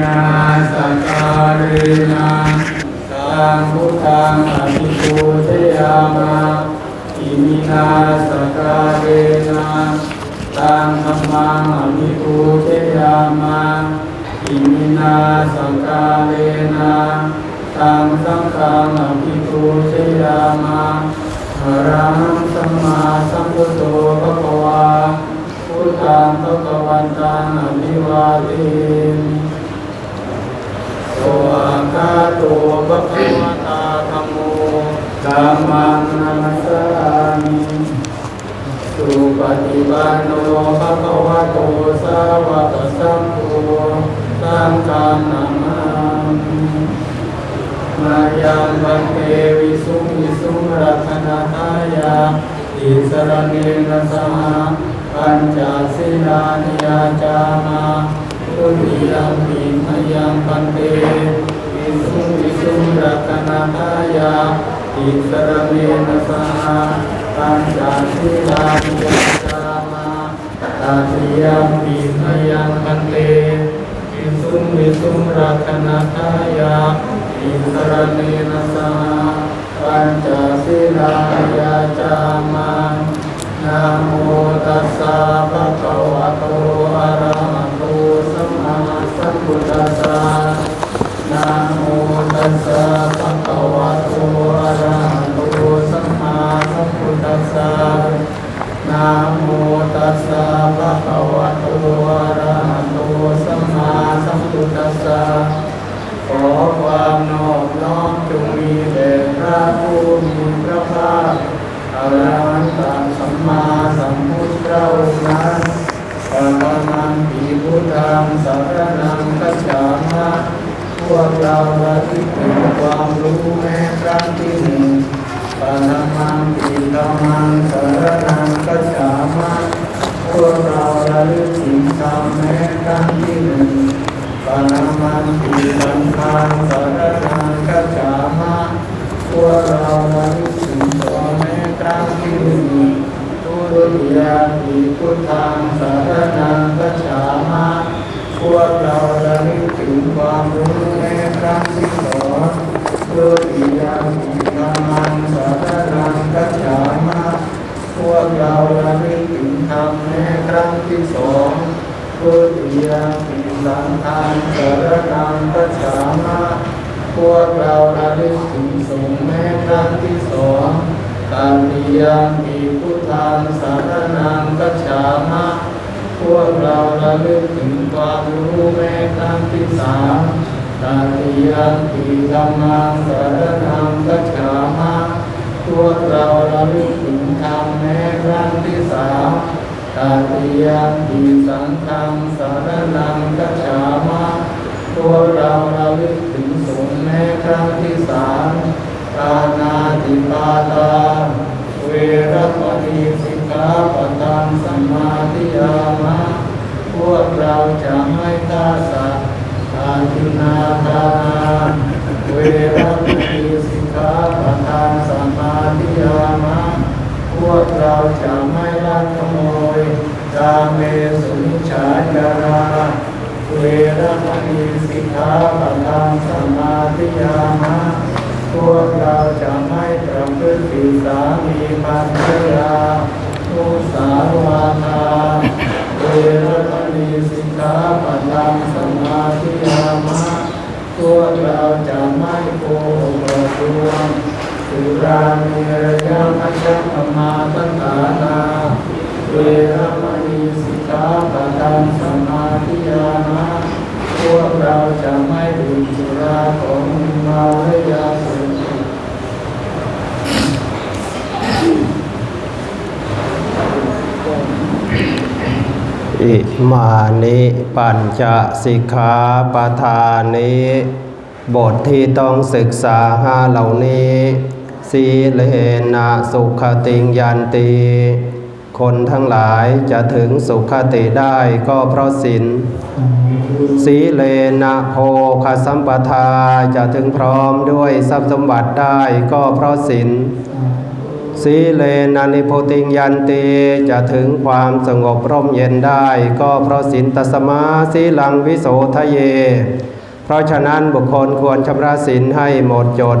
นาสการินาสังพุทธังอภิปูชยามาอิมินาสการินาสังธัมมังอภิปูชยามาอิมินาสการินาสังสังฆังอภิปูชยามาอระหังสัมมาสัมพุทโธภะคะวาพุทธังภะคะวันตังอภิวา ทมิโสอาคาโตภะคะวะตาธัมโมธัมมังนามัสามิสุปฏิปันโนภะคะวะโตสาวกสังโฆสังฆังนามามายังบันเทวิสุงวิสุงรัตนาทายาติสรณเนนะสหา ปัญจศีลานิยาจามาตุติยมปิมยังปันเตวิสุวิสุรัตนาทายาติสรณเนนะสหาปัญจศีลานิยาจามาตติยมปิมยังปันเตวิสุวิสุรักนาทายาอิสรเนนะสหาปัญจศีลายาจามา โมตัสสะภะคะวะโตอะระ นามังปีสังฆังสารนังกัจฉามะพวกเราระลึกถึงตัวแม้ครั้งที่หนึ่งทุติยาปีพุทธังสารนังกัจฉามะพวกเราระลึกถึงความรู้แม้ครั้งที่สองตุติยมปิธรรมังสารนังกัจฉามะพวกเราระลึกถึงธรรมแม้ครั้งที่สองตุติยมปิ สังฆังสารนังกัจฉามะพวกเราระลึกถึงสงฆ์แม้ครั้งที่สองตาติยมปิพุทธังสารนังกัจฉามะพวกเราระลึกถึงความรู้แม้ครั้งที่สามตาติยัมปิธรรมังสารนังกัจฉามะพวกเราระลึกถึงธรรมแม้ครั้งที่สาม ตาติยัมปิสังฆังสารนังกัจฉามะพวกเราระลึกถึงสงฆ์แม้ครั้งที่สามปานาติปาตา เวรมณีสิกขาปะทังสมมาธิยามะพวกเราจะไม่ฆ่าสัตว์อาทินาทานาเวรมณีสิกขาปะทานสัมมาทิยามะ พวกเรา จะไม่ลักขโมยกาเมสุมิจาจาราเวรมณีสิกขาปะทาสมาทิยามะพวกเราจะไม่ประพฤติผิดสามีภรรยาทุสาวาทาเวรมณีสิกขาปะทังสมาธิยามะพวกเราจะไม่โกหกหลอกลวง สุรามีระยะมัชฌะปมาตัฐานาเวรมณีสิกขาปะทังสมาธิยามะพวกเราจะไม่ดื่มสุราของมาแลยาเสพติดอิมานิปัญจสิกขาปทานิบทที่ต้องศึกษาห้าเหล่านี้ สีเลนะสุขติงยันตีคนทั้งหลายจะถึงสุขติได้ก็เพราะศีลสีเลนะโภคสัมปทาจะถึงพร้อมด้วยทรัพย์สมบัติได้ก็เพราะศีลสีเลนะนิโพติงยันติจะถึงความสงบร่มเย็นได้ก็เพราะสินตสมาสีลังวิโสทะเย เพราะฉะนั้นบุคคลควรชำระสินให้หมดจด